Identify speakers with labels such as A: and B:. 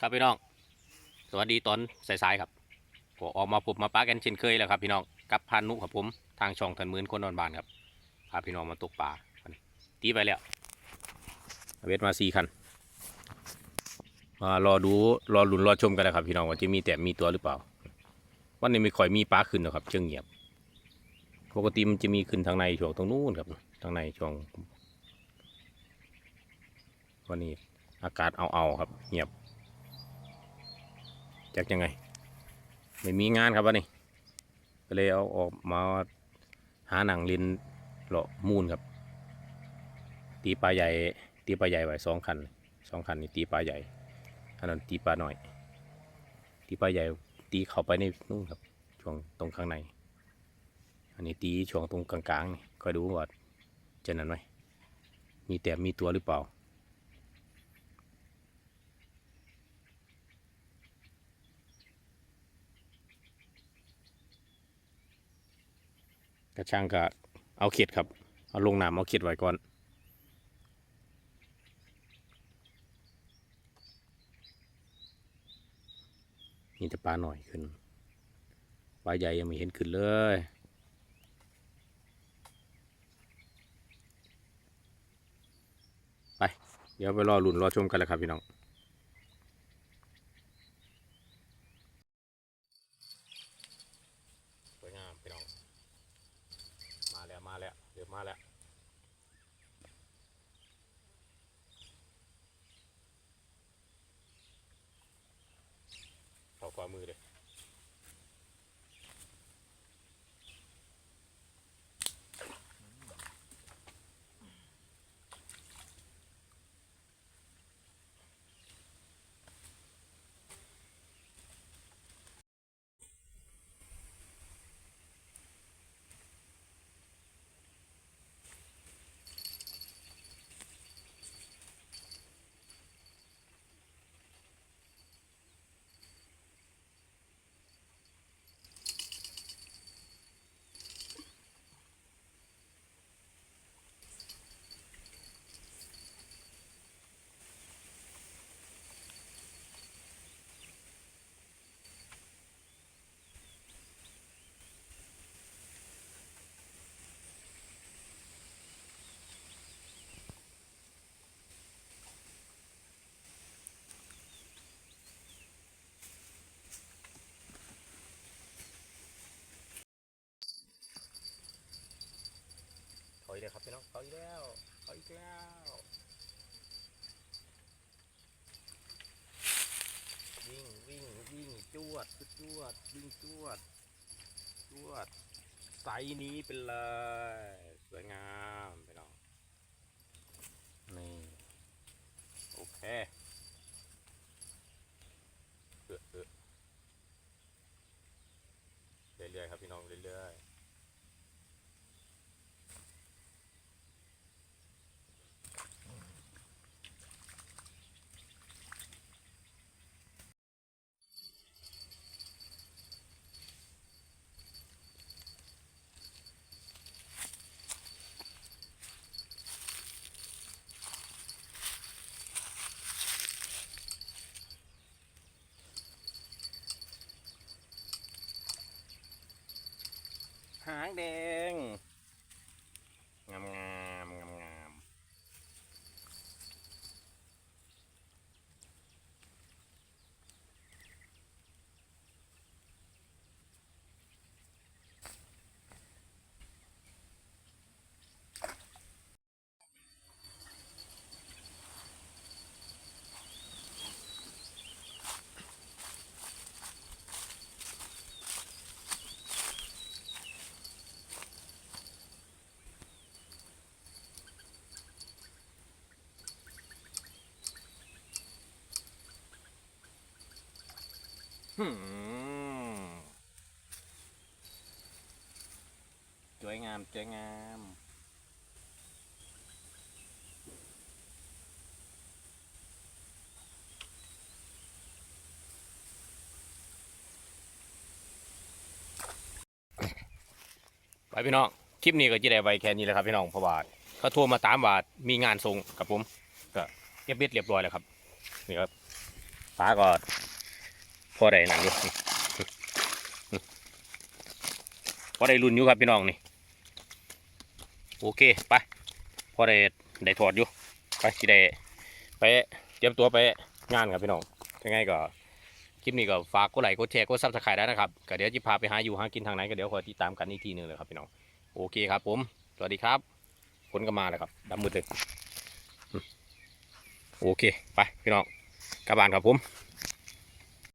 A: ครับพี่น้อง สวัสดีตอนสายๆครับก็ออกมาพบมาปะกันเช่นเคยแล้วครับพี่น้องกับพานุครับผมทางช่องทันหมื่นคนนอนบานครับพาพี่น้องมาตกปลาตีไปแล้วเอาเวทมาสี่คันมารอดูรอหลุนรอชมกันนะครับพี่น้องว่าจะมีแต่มีตัวหรือเปล่าวันนี้ไม่ค่อยมีปลาขึ้นนะครับเชิงเงียบปกติมันจะมีขึ้นทางในช่วงตรงนู้นครับทางในช่วงวันนี้อากาศเอาๆครับเงียบ จากยังไง ไม่มีงานครับวันนี้ก็เลยเอาออกมาหาหนังลินเลาะมูนครับ ตีปลาใหญ่ ตีปลาใหญ่ไว้สองคันสองคันนี่ตีปลาใหญ่อันนั้นตีปลาหน่อย ตีปลาใหญ่ตีเข้าไปในนู่นครับช่วงตรงข้างใน อันนี้ตีช่วงตรงกลางๆนี่คอยดูว่าจะนั้นไหมมีแต่มีตัวหรือเปล่า กระช่างก็เอาเข็ดครับ เอาลงน้ำเอาเข็ดไว้ก่อนมีแต่ปลาหน่อยขึ้น ปลาใหญ่ยังไม่เห็นขึ้นเลยไป เดี๋ยวไปรอลุ่นรอชมกันแล้วครับพี่น้อง สวยงามพี่น้อง มาแล้ว มาแล้วเดี๋ยวมาแล้วขอความือเลย เลยครับพี่น้องถอยแล้วเอยอีกแล้ววิ่งวิ่งวิ่งจวดจวดวิ่งจวดจวดไซนี้เป็นเลยสวยงามพี่น้องนี่โอเคเออเออเรื่อยๆครับพี่น้องเรื่อยๆ หาง แดงงามงามงามงามหืม สวยงามสวยงามไปพี่น้อง คลิปนี้ก็จะได้ไวแค่นี้แหละครับพี่น้องเพราะว่าเขาโทรมาตามว่ามีงานส่งกับผม ก็เก็บเบ็ดเรียบร้อยแล้วครับ นี่ครับฟ้าก็ พอได้นั่นอยู่พอได้รุ่นอยู่ครับพี่น้องนี่โอเคไปพอได้ได้ถอดอยู่ไปสิได้ไปเตรียมตัวไปงานครับพี่น้องยังไงก็คลิปนี้ก็ฝากกดไลค์กดแชร์กดซับสไครต์ได้นะครับก็เดี๋ยวจะพาไปหาอยู่หากินทางไหนก็เดี๋ยวคอยติดตามกันอีกทีหนึงเลยครับพี่น้องโอเคครับผม สวัสดีครับฝนก็มาแล้วครับดำมืดเลยโอเค ไป พี่น้องกลับบ้านครับผม